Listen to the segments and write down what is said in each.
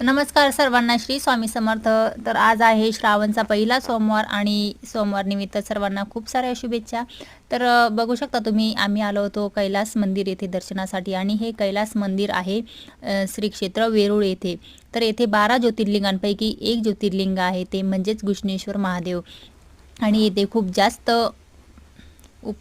नमस्कार सर्वांना श्री स्वामी समर्थ. तर आज आहे श्रावणचा पहिला सोमवार आणि सोमवार निमित्त सर्वांना खूप साऱ्या शुभेच्छा. तर बघू शकता तुम्ही आम्ही आलो होतो कैलास मंदिर येथे दर्शनासाठी आणि हे कैलास मंदिर आहे श्री क्षेत्र वेरूळ येथे. तर येथे बारा ज्योतिर्लिंगांपैकी एक ज्योतिर्लिंग आहे ते म्हणजेच घुष्णेश्वर महादेव. आणि येथे खूप जास्त उप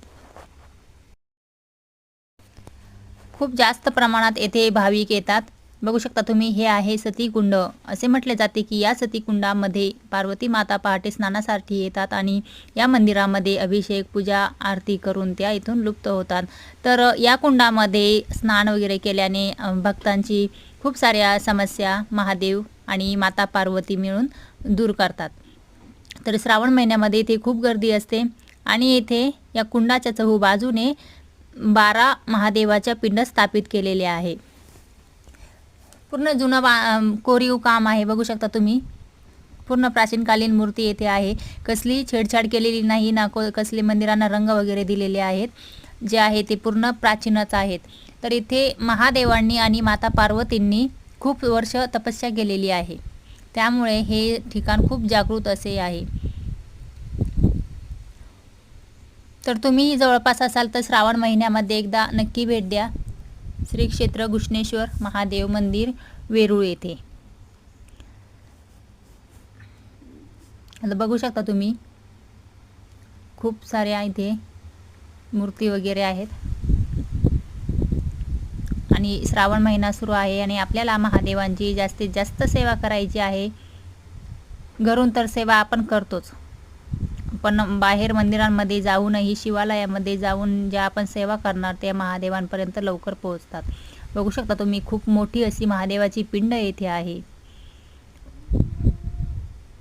खूप जास्त प्रमाणात येथे भाविक येतात. बघू शकता तुम्ही हे आहे सतीकुंड. असे म्हटले जाते की या सतीकुंडामध्ये पार्वती माता पहाटे स्नानासाठी येतात आणि या मंदिरामध्ये अभिषेक पूजा आरती करून त्या इथून लुप्त होतात. तर या कुंडामध्ये स्नान वगैरे केल्याने भक्तांची खूप साऱ्या समस्या महादेव आणि माता पार्वती मिळून दूर करतात. तर श्रावण महिन्यामध्ये इथे खूप गर्दी असते आणि येथे या कुंडाच्या चहू बाजूने बारा महादेवाच्या पिंड स्थापित केलेले आहे. पूर्ण जुनं बा कोरीव काम आहे बघू शकता तुम्ही. पूर्ण प्राचीनकालीन मूर्ती येथे आहे. कसली छेडछाड केलेली नाही ना को कसले मंदिरांना रंग वगैरे दिलेले आहेत. जे आहे ते पूर्ण प्राचीनच आहेत. तर इथे महादेवांनी आणि माता पार्वतींनी खूप वर्ष तपस्या केलेली आहे. त्यामुळे हे ठिकाण खूप जागृत असे आहे. तर तुम्ही जवळपास असाल तर श्रावण महिन्यामध्ये एकदा नक्की भेट द्या. श्री क्षेत्र घुष्णेश्वर महादेव मंदिर वेरूळ येथे. आता बघू शकता तुम्ही खूप साऱ्या इथे मूर्ती वगैरे आहेत. आणि श्रावण महिना सुरू आहे आणि आपल्याला महादेवांची जास्तीत जास्त सेवा करायची आहे. घरून तर सेवा आपण करतोच. पण बाहेर मंदिरांमध्ये जाऊनही शिवालयामध्ये जाऊन ज्या आपण सेवा करणार त्या महादेवांपर्यंत लवकर पोहोचतात. बघू शकता तुम्ही खूप मोठी अशी महादेवाची पिंड येथे आहे.